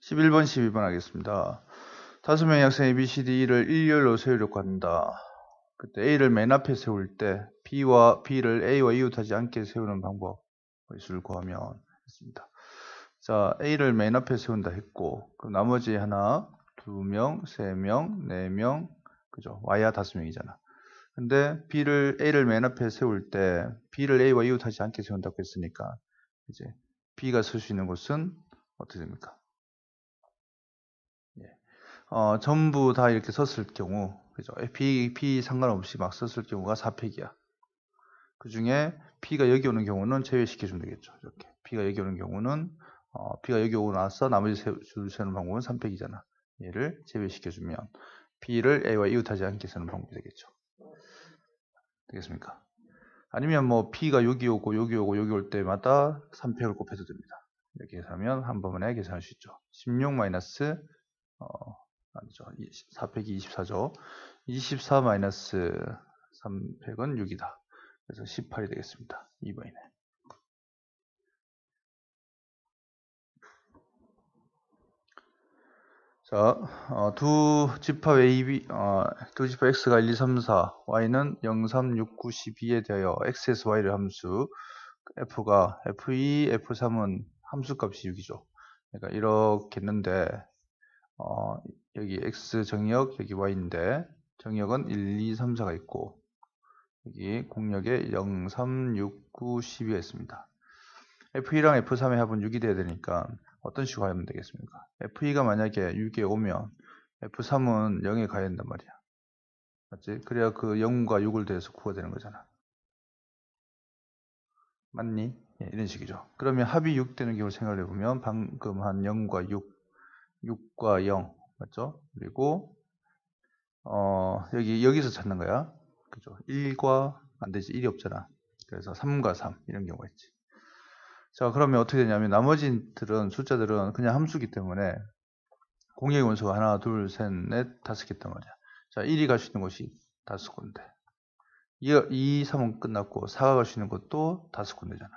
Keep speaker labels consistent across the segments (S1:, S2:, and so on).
S1: 11번, 12번 하겠습니다. 다섯 명의 학생 A, B, C, D를 일렬로 세우려고 한다. 그때 A를 맨 앞에 세울 때 B와 B를 A와 이웃하지 않게 세우는 방법의 수를 구하면 했습니다. 자, A를 맨 앞에 세운다 했고, 그 나머지 하나, 두 명, 세 명, 네 명, 그죠? Y야 다섯 명이잖아. 근데 B를 A를 맨 앞에 세울 때 B를 A와 이웃하지 않게 세운다고 했으니까 이제 B가 쓸수 있는 곳은 어떻게 됩니까? 예. 어, 전부 다 이렇게 썼을 경우, 그죠? B, B 상관없이 막 썼을 경우가 4팩이야. 그 중에 B가 여기 오는 경우는 제외시켜주면 되겠죠. 이렇게. B가 여기 오는 경우는, 어, B가 여기 오고 나서 나머지 세, 줄 세는 방법은 3팩이잖아. 얘를 제외시켜주면 B를 A와 이웃하지 않게 쓰는 방법이 되겠죠. 되겠습니까? 아니면 뭐 P가 여기 오고 여기 오고 여기 올 때마다 3팩을 곱해도 됩니다. 이렇게 해서하면 한 번에 계산할 수 있죠. 16 마이너스 어, 아니죠. 4팩이 24죠. 24 마이너스 3팩은 6이다. 그래서 18이 되겠습니다. 2번이네. 자, 어, 두 집합 A, B, 어, 두 집합 X가 1, 2, 3, 4, Y는 0, 3, 6, 9, 12에 대하여 XS, Y를 함수, F가 F2, F3은 함수 값이 6이죠. 그러니까 이렇게 했는데, 어, 여기 X 정역, 여기 Y인데, 정역은 1, 2, 3, 4가 있고, 여기 공역에 0, 3, 6, 9, 12가 있습니다. F2랑 F3의 합은 6이 돼야 되니까, 어떤 식으로 하면 되겠습니까? F2가 만약에 6에 오면 F3은 0에 가야 된단 말이야. 맞지? 그래야 그 0과 6을 더해서 9가 되는 거잖아. 맞니? 예, 이런 식이죠. 그러면 합이 6 되는 경우를 생각해 보면 방금 한 0과 6, 6과 0 맞죠? 그리고 어, 여기 여기서 찾는 거야. 그죠? 1과 안 되지. 1이 없잖아. 그래서 3과 3 이런 경우가 있지. 자, 그러면 어떻게 되냐면 나머지들은 숫자들은 그냥 함수기 때문에 공역의 원소가 하나, 둘, 셋, 넷, 다섯 개 있단 말이야. 자, 1이 갈 수 있는 곳이 다섯 군데. 2, 2, 3은 끝났고 4가 갈 수 있는 곳도 다섯 군데잖아.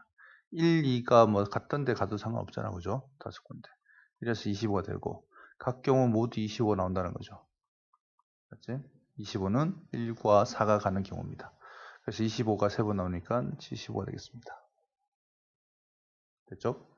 S1: 1, 2가 뭐 갔던 데 가도 상관없잖아. 그죠? 다섯 군데. 이래서 25가 되고 각 경우 모두 25 나온다는 거죠. 맞지? 25는 1과 4가 가는 경우입니다. 그래서 25가 3번 나오니까 75가 되겠습니다. 됐죠?